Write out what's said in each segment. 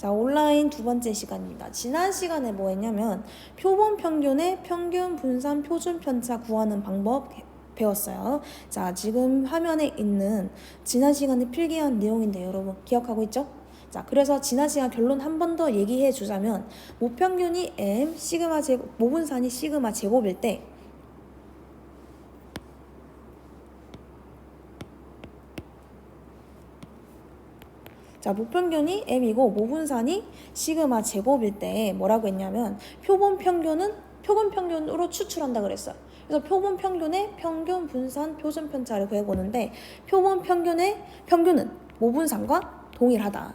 자, 온라인 두 번째 시간입니다. 지난 시간에 뭐 했냐면 표본 평균의 평균 분산 표준 편차 구하는 방법 배웠어요. 자, 지금 화면에 있는 지난 시간에 필기한 내용인데 여러분 기억하고 있죠? 자, 그래서 지난 시간 결론 한 번 더 얘기해 주자면 모평균이 m 시그마 제곱 모분산이 시그마 제곱일 때 자, 모평균이 m이고 모분산이 시그마 제곱일 때 뭐라고 했냐면 표본 평균은 표본 평균으로 추출한다 그랬어요. 그래서 표본 평균의 평균 분산 표준 편차를 구해 보는데 표본 평균의 평균은 모분산과 동일하다.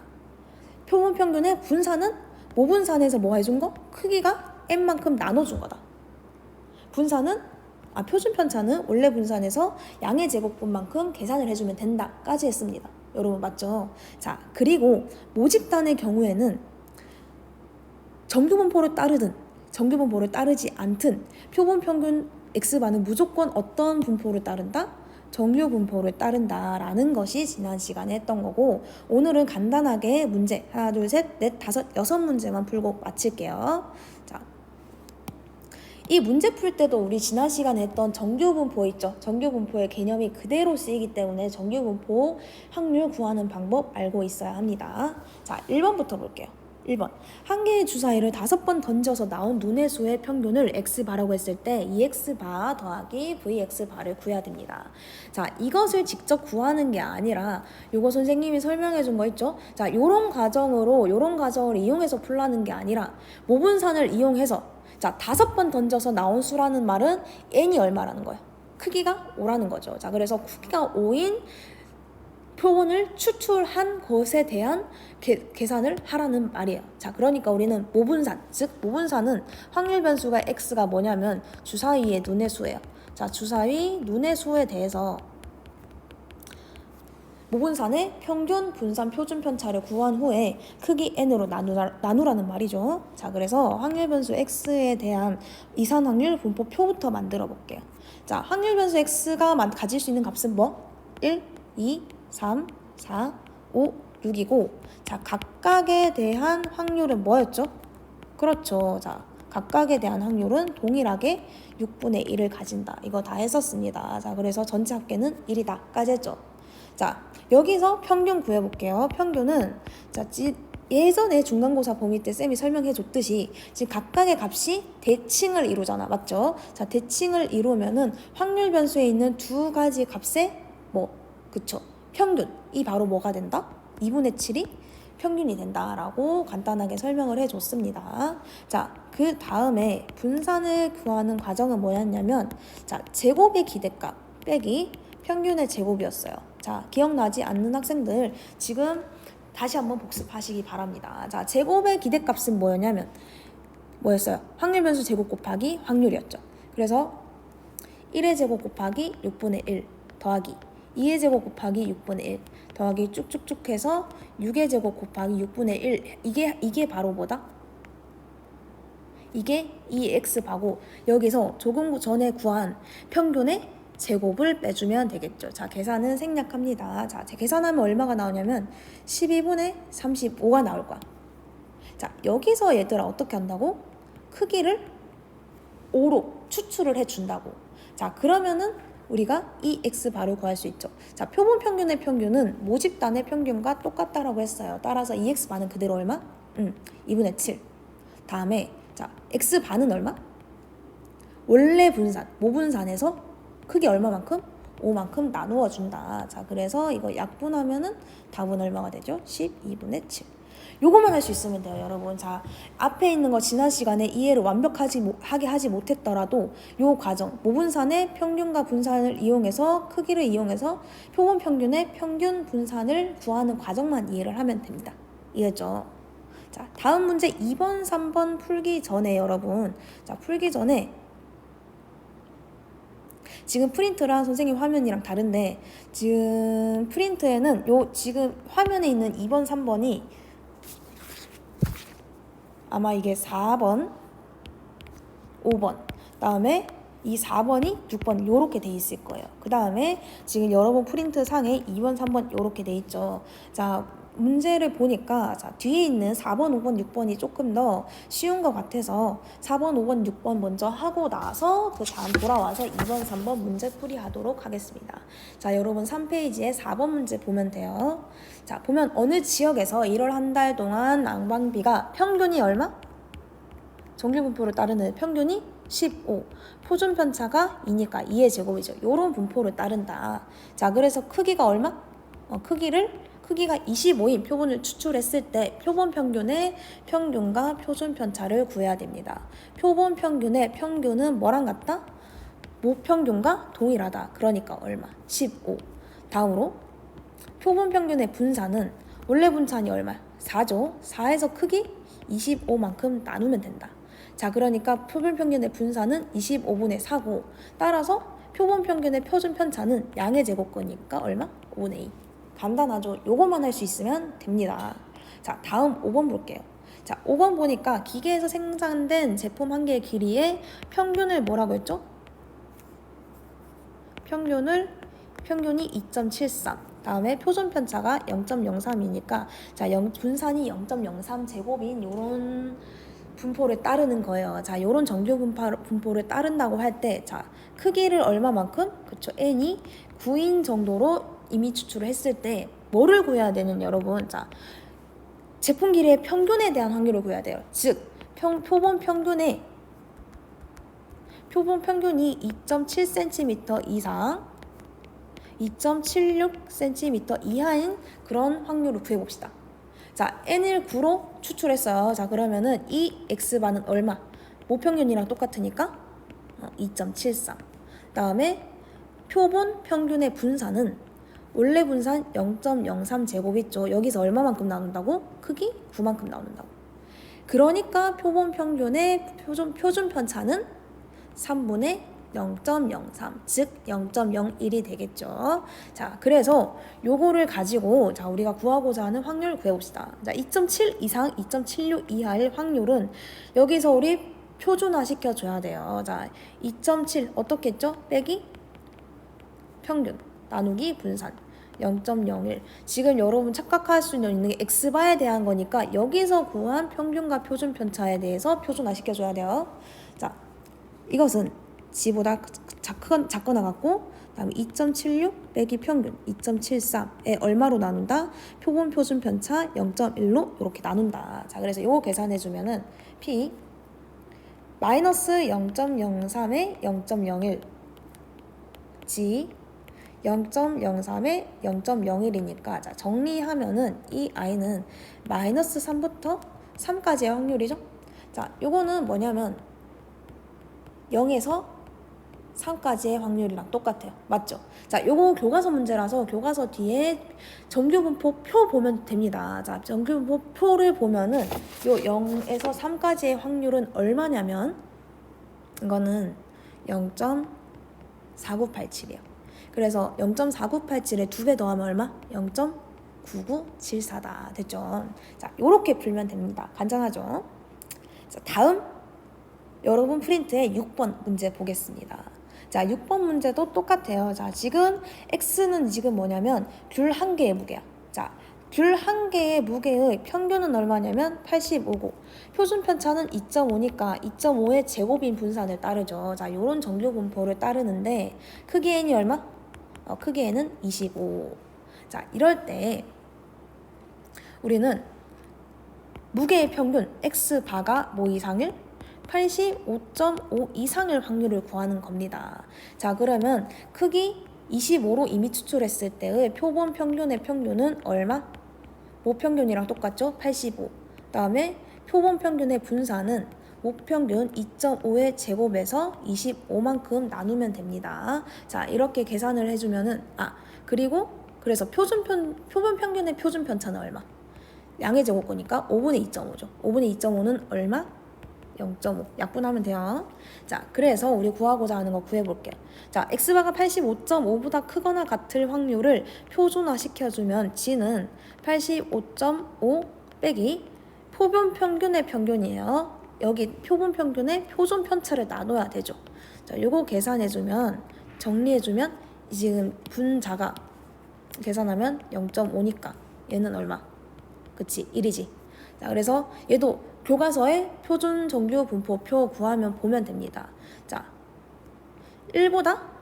표본 평균의 분산은 모분산에서 뭐 해준 거? 크기가 n만큼 나눠준 거다. 분산은 아 표준 편차는 원래 분산에서 양의 제곱분만큼 계산을 해주면 된다까지 했습니다. 여러분 맞죠? 자 그리고 모집단의 경우에는 정규분포를 따르든 정규분포를 따르지 않든 표본 평균 x반은 무조건 어떤 분포를 따른다? 정규 분포를 따른다라는 것이 지난 시간에 했던 거고 오늘은 간단하게 문제 하나 둘 셋 넷 다섯 여섯 문제만 풀고 마칠게요. 자, 이 문제 풀 때도 우리 지난 시간에 했던 정규 분포 있죠. 정규 분포의 개념이 그대로 쓰이기 때문에 정규 분포 확률 구하는 방법 알고 있어야 합니다. 자, 1번부터 볼게요. 1번. 한 개의 주사위를 다섯 번 던져서 나온 눈의 수의 평균을 x바라고 했을 때 2x바 더하기 vx바를 구해야 됩니다. 자, 이것을 직접 구하는 게 아니라 요거 선생님이 설명해 준 거 있죠? 자, 요런 과정으로 요런 과정을 이용해서 풀라는 게 아니라 모분산을 이용해서 자, 다섯 번 던져서 나온 수라는 말은 n이 얼마라는 거예요? 크기가 5라는 거죠. 자, 그래서 크기가 5인 표본을 추출한 것에 대한 계, 계산을 하라는 말이에요. 자, 그러니까 우리는 모분산, 즉 모분산은 확률 변수가 x가 뭐냐면 주사위의 눈의 수예요. 자, 주사위 눈의 수에 대해서 모분산의 평균 분산 표준 편차를 구한 후에 크기 n으로 나누라, 나누라는 말이죠. 자, 그래서 확률 변수 x에 대한 이산 확률 분포 표부터 만들어 볼게요. 자, 확률 변수 x가 가질 수 있는 값은 뭐? 1, 2, 3, 4, 5, 6이고 자 각각에 대한 확률은 뭐였죠? 그렇죠. 자 각각에 대한 확률은 동일하게 6분의 1을 가진다. 이거 다 했었습니다. 자 그래서 전체 합계는 1이다까지 했죠. 자 여기서 평균 구해볼게요. 평균은 자 지, 예전에 중간고사 범위 때 쌤이 설명해 줬듯이 지금 각각의 값이 대칭을 이루잖아. 맞죠? 자 대칭을 이루면은 확률 변수에 있는 두 가지 값의 뭐 그쵸 평균 이 바로 뭐가 된다? 2분의 7이 평균이 된다라고 간단하게 설명을 해 줬습니다. 자, 그 다음에 분산을 구하는 과정은 뭐였냐면, 자, 제곱의 기대값 빼기 평균의 제곱이었어요. 자, 기억나지 않는 학생들 지금 다시 한번 복습하시기 바랍니다. 자, 제곱의 기대값은 뭐였냐면, 뭐였어요? 확률 변수 제곱 곱하기 확률이었죠. 그래서 1의 제곱 곱하기 6분의 1 더하기 2의 제곱 곱하기 6분의 1 더하기 쭉쭉쭉 해서 6의 제곱 곱하기 6분의 1 이게 이게 바로 뭐다? 이게 2x바고 여기서 조금 전에 구한 평균의 제곱을 빼주면 되겠죠. 자, 계산은 생략합니다. 자, 제 계산하면 얼마가 나오냐면 12분의 35가 나올 거야. 자, 여기서 얘들아 어떻게 한다고? 크기를 5로 추출을 해준다고. 자, 그러면은 우리가 이 x 바로 구할 수 있죠. 자, 표본 평균의 평균은 모집단의 평균과 똑같다라고 했어요. 따라서 2x 반은 그대로 얼마? 음, 2분의 7. 다음에 자, x 반은 얼마? 원래 분산, 모분산에서 크기 얼마만큼? 5만큼 나누어 준다. 자, 그래서 이거 약분하면은 답은 얼마가 되죠? 12분의 7. 요것만 할 수 있으면 돼요, 여러분. 자, 앞에 있는 거 지난 시간에 이해를 완벽하지 모, 하게 하지 못했더라도 요 과정, 모분산의 평균과 분산을 이용해서 크기를 이용해서 표본 평균의 평균 분산을 구하는 과정만 이해를 하면 됩니다. 이해죠? 자, 다음 문제 2번, 3번 풀기 전에 여러분, 자, 풀기 전에 지금 프린트랑 선생님 화면이랑 다른데 지금 프린트에는 요 지금 화면에 있는 2번, 3번이 아마 이게 4번, 5번, 다음에 이 4번이 6번 요렇게 돼 있을 거예요. 그 다음에 지금 여러분 프린트 상에 2번, 3번 요렇게 돼 있죠. 자, 문제를 보니까 자, 뒤에 있는 4번, 5번, 6번이 조금 더 쉬운 것 같아서 4번, 5번, 6번 먼저 하고 나서 그 다음 돌아와서 2번, 3번 문제 풀이 하도록 하겠습니다. 자, 여러분 3페이지에 4번 문제 보면 돼요. 자, 보면 어느 지역에서 1월 한 달 동안 난방비가 평균이 얼마? 정규분포를 따르는 평균이 15. 표준 편차가 2니까 2의 제곱이죠. 요런 분포를 따른다. 자, 그래서 크기가 얼마? 어, 크기를 크기가 25인 표본을 추출했을 때 표본 평균의 평균과 표준 편차를 구해야 됩니다. 표본 평균의 평균은 뭐랑 같다? 모평균과 동일하다. 그러니까 얼마? 15. 다음으로 표본 평균의 분산은 원래 분산이 얼마? 4죠. 4에서 크기 25만큼 나누면 된다. 자, 그러니까 표본 평균의 분산은 25분의 4고 따라서 표본 평균의 표준 편차는 양의 제곱거니까 얼마? 5분의 2. 간단하죠. 요것만 할 수 있으면 됩니다. 자, 다음 5번 볼게요. 자, 5번 보니까 기계에서 생산된 제품 한 개의 길이의 평균을 뭐라고 했죠? 평균을 평균이 2.73. 다음에 표준 편차가 0.03이니까 자, 0, 분산이 0.03 제곱인 요런 분포를 따르는 거예요. 자, 요런 정규 분포를 따른다고 할 때, 자, 크기를 얼마만큼? 그쵸, n이 9인 정도로 이미 추출을 했을 때, 뭐를 구해야 되는 여러분? 자, 제품 길이의 평균에 대한 확률을 구해야 돼요. 즉, 평, 표본 평균의 표본 평균이 2.7cm 이상, 2.76cm 이하인 그런 확률을 구해봅시다. 자, n을 9로 추출했어요. 자, 그러면은 이 x반은 얼마? 모평균이랑 똑같으니까 어, 2.73. 다음에 표본 평균의 분산은 원래 분산 0.03 제곱 있죠. 여기서 얼마만큼 나눈다고? 크기 9만큼 나눈다고. 그러니까 표본 평균의 표준, 표준 편차는 3분의 0.03, 즉 0.01이 되겠죠. 자, 그래서 요거를 가지고 자, 우리가 구하고자 하는 확률을 구해 봅시다. 자, 2.7 이상 2.76 이하일 확률은 여기서 우리 표준화 시켜 줘야 돼요. 자, 2.7 어떻게 했죠? 빼기 평균 나누기 분산 0.01 지금 여러분 착각할 수 있는 게 x바에 대한 거니까 여기서 구한 평균과 표준 편차에 대해서 표준화 시켜줘야 돼요. 자, 이것은 지보다 작건, 작거나 같고 다음에 2.76 빼기 평균 2.73에 얼마로 나눈다? 표본 표준 편차 0.1로 이렇게 나눈다. 자, 그래서 이거 계산해 주면은 p 마이너스 0.03에 0.01 g 0.03에 0.01이니까 자, 정리하면은 이 i는 마이너스 3부터 3까지의 확률이죠. 자, 요거는 뭐냐면 0에서 3까지의 확률이랑 똑같아요. 맞죠? 자, 요거 교과서 문제라서 교과서 뒤에 정규분포 표 보면 됩니다. 자, 정규분포 표를 보면은 요 0에서 3까지의 확률은 얼마냐면 이거는 0.4987이에요. 그래서 0.4987에 두 배 더하면 얼마? 0.9974다. 됐죠? 자, 요렇게 풀면 됩니다. 간단하죠? 자, 다음 여러분 프린트에 6번 문제 보겠습니다. 자, 6번 문제도 똑같아요. 자, 지금 X는 지금 뭐냐면 귤 한 개의 무게야. 자, 귤 한 개의 무게의 평균은 얼마냐면 85고 표준 편차는 2.5니까 2.5의 제곱인 분산을 따르죠. 자, 요런 정규 분포를 따르는데 크기 n이 얼마? 어, 크기 n은 25. 자, 이럴 때 우리는 무게의 평균 x 바가 뭐 이상일? 85.5 이상일 확률을 구하는 겁니다. 자, 그러면 크기 25로 이미 추출했을 때의 표본 평균의 평균은 얼마? 모평균이랑 똑같죠? 85. 다음에 표본 평균의 분산은 모평균 2.5의 제곱에서 25만큼 나누면 됩니다. 자, 이렇게 계산을 해주면은, 아, 그리고 그래서 표준 편, 표본 평균의 표준 편차는 얼마? 양의 제곱거니까 5분의 2.5죠. 5분의 2.5는 얼마? 0.5 약분하면 돼요. 자, 그래서 우리 구하고자 하는 거 구해볼게요. 자, x바가 85.5보다 크거나 같을 확률을 표준화 시켜주면 g는 85.5 빼기 표본 평균의 평균이에요. 여기 표본 평균의 표준 편차를 나눠야 되죠. 자, 요거 계산해주면 정리해주면 지금 분자가 계산하면 0.5니까 얘는 얼마? 그치 1이지 자 그래서 얘도 교과서에 표준 정규 분포표 구하면 보면 됩니다 자 1보다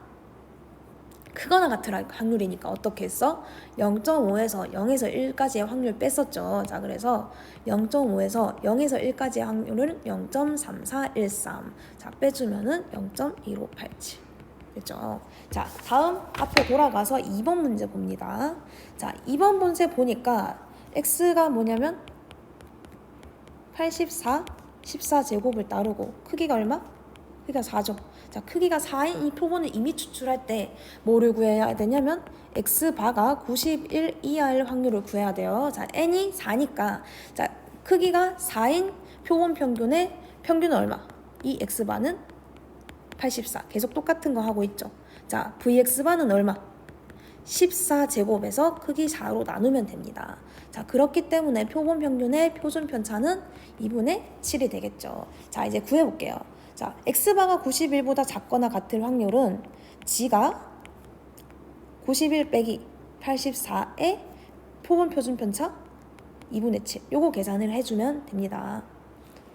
크거나 같을 확률이니까 어떻게 했어? 0.5에서 0에서 1까지의 확률 뺐었죠. 자, 그래서 0.5에서 0에서 1까지의 확률은 0.3413. 자, 빼주면은 0.1587. 그죠? 자, 다음 앞에 돌아가서 2번 문제 봅니다. 자, 2번 문제 보니까 x가 뭐냐면 84, 14제곱을 따르고 크기가 얼마? 크기가 4죠. 자, 크기가 4인 이 표본을 이미 추출할 때 뭐를 구해야 되냐면 x바가 91 이하일 확률을 구해야 돼요. 자, n이 4니까 자, 크기가 4인 표본 평균의 평균은 얼마? 이 x바는 84. 계속 똑같은 거 하고 있죠. 자, vx바는 얼마? 14제곱에서 크기 4로 나누면 됩니다. 자, 그렇기 때문에 표본 평균의 표준 편차는 2분의 7이 되겠죠. 자, 이제 구해볼게요. 자, x바가 91보다 작거나 같을 확률은 g가 91 빼기 84의 표본 표준 편차 2분의 7. 요거 계산을 해주면 됩니다.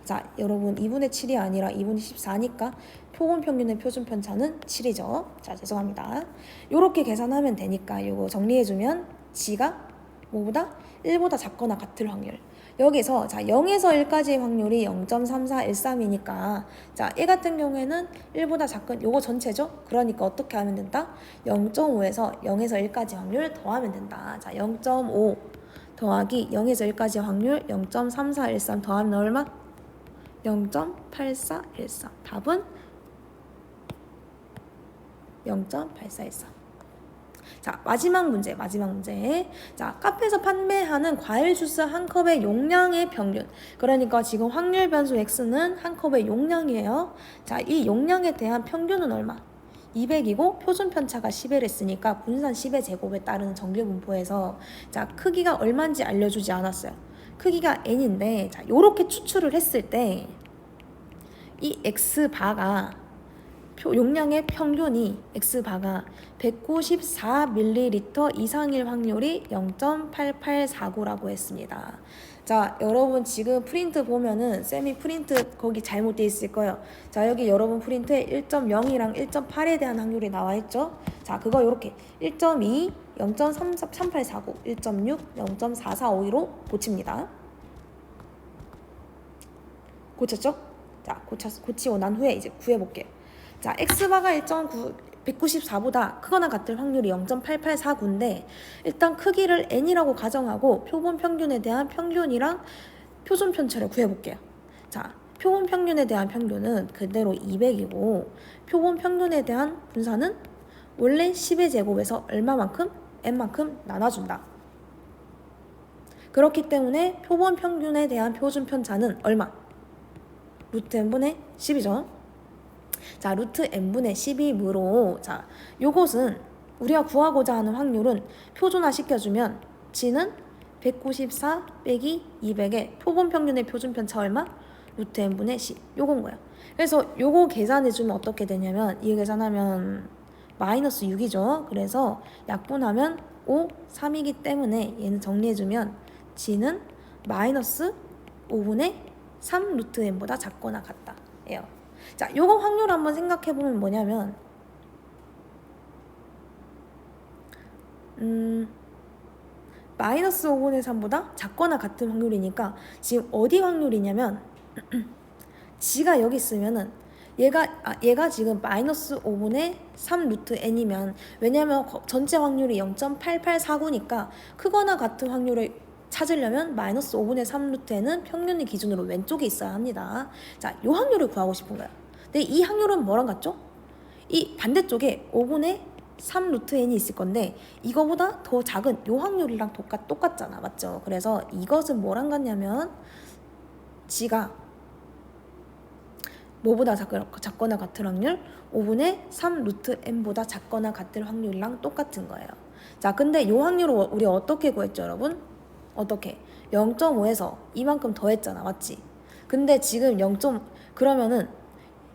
자, 여러분 2분의 7이 아니라 2분의 14니까 표본 평균의 표준 편차는 7이죠. 자, 죄송합니다. 요렇게 계산하면 되니까 요거 정리해주면 g가 뭐보다 1보다 작거나 같을 확률. 여기서 자 0에서 1까지의 확률이 0.3413이니까 자얘 같은 경우에는 1보다 작은 요거 전체죠. 그러니까 어떻게 하면 된다? 0.5에서 0에서 1까지 확률 더하면 된다. 자 0.5 더하기 0에서 1까지 확률 0.3413 더하면 얼마? 0.8413 답은 0.8413 자 마지막 문제 마지막 문제. 자 카페에서 판매하는 과일 주스 한 컵의 용량의 평균. 그러니까 지금 확률 변수 x는 한 컵의 용량이에요. 자 이 용량에 대한 평균은 얼마? 200이고 표준 편차가 10을 했으니까 분산 10의 제곱에 따르는 정규 분포에서 자 크기가 얼마인지 알려 주지 않았어요. 크기가 n인데 자 요렇게 추출을 했을 때 이 x 바가 표, 용량의 평균이 x바가 194ml 이상일 확률이 0.8849라고 했습니다. 자, 여러분 지금 프린트 보면은 쌤이 프린트 거기 잘못돼 있을 거예요. 자, 여기 여러분 프린트에 1.0이랑 1.8에 대한 확률이 나와 있죠? 자, 그거 이렇게 1.2, 0.3849, 1.6, 0.4452로 고칩니다. 고쳤죠? 자, 고쳐, 고치고 난 후에 이제 구해볼게요. 자, x바가 1.9, 194보다 크거나 같을 확률이 0.8849인데 일단 크기를 n이라고 가정하고 표본 평균에 대한 평균이랑 표준 편차를 구해볼게요. 자, 표본 평균에 대한 평균은 그대로 200이고 표본 평균에 대한 분산은 원래 10의 제곱에서 얼마만큼? n만큼 나눠준다. 그렇기 때문에 표본 평균에 대한 표준 편차는 얼마? 루트 n분의 10이죠. 자, 루트 n분의 10이므로 자, 요것은 우리가 구하고자 하는 확률은 표준화 시켜주면 g는 194 빼기 200의 표본 평균의 표준 편 차 얼마? 루트 n분의 10 요건 거야. 그래서 요거 계산해주면 어떻게 되냐면 이 계산하면 마이너스 6이죠. 그래서 약분하면 5, 3이기 때문에 얘는 정리해주면 g는 마이너스 5분의 3 루트 n보다 작거나 같다. 예요. 자, 요거 확률 한번 생각해 보면 뭐냐면 음 마이너스 5분의 3보다 작거나 같은 확률이니까 지금 어디 확률이냐면 g가 여기 있으면은 얘가 아, 얘가 지금 마이너스 5분의 3 루트 n이면 왜냐면 전체 확률이 0.8849니까 크거나 같은 확률을 찾으려면 마이너스 5분의 3 루트에는 평균의 기준으로 왼쪽에 있어야 합니다. 자, 이 확률을 구하고 싶은 거야. 근데 이 확률은 뭐랑 같죠? 이 반대쪽에 5분의 3 루트 n이 있을 건데 이거보다 더 작은 이 확률이랑 똑같, 똑같잖아. 맞죠? 그래서 이것은 뭐랑 같냐면 g가 뭐보다 작거나 같을 확률? 5분의 3 루트 n보다 작거나 같을 확률이랑 똑같은 거예요. 자, 근데 이 확률을 우리 어떻게 구했죠, 여러분? 어떻게? 0.5에서 이만큼 더했잖아, 맞지? 근데 지금 0. 그러면은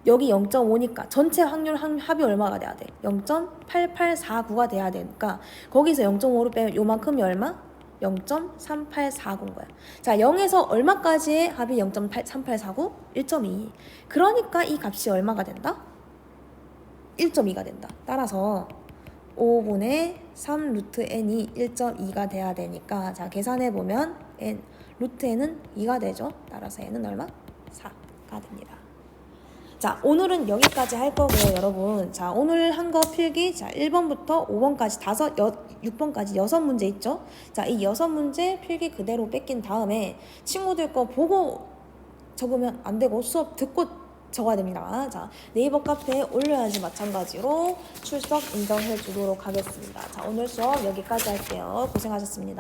여기 0.5니까 전체 확률 합이 얼마가 돼야 돼? 0.8849가 돼야 되니까 거기서 0.5로 빼면 요만큼이 얼마? 0.3849인 거야. 자, 0에서 얼마까지의 합이 0.3849? 1.2. 그러니까 이 값이 얼마가 된다? 1.2가 된다. 따라서 5분의 3 루트 n이 1.2가 돼야 되니까 자 계산해 보면 n 루트 n은 2가 되죠. 따라서 n은 얼마? 4가 됩니다. 자 오늘은 여기까지 할 거고요, 여러분. 자 오늘 한 거 필기 자 1번부터 5번까지 다섯 여 6번까지 여섯 문제 있죠. 자 이 여섯 문제 필기 그대로 뺏긴 다음에 친구들 거 보고 적으면 안 되고 수업 듣고 적어야 됩니다. 자, 네이버 카페에 올려야지 마찬가지로 출석 인정해 주도록 하겠습니다. 자, 오늘 수업 여기까지 할게요. 고생하셨습니다.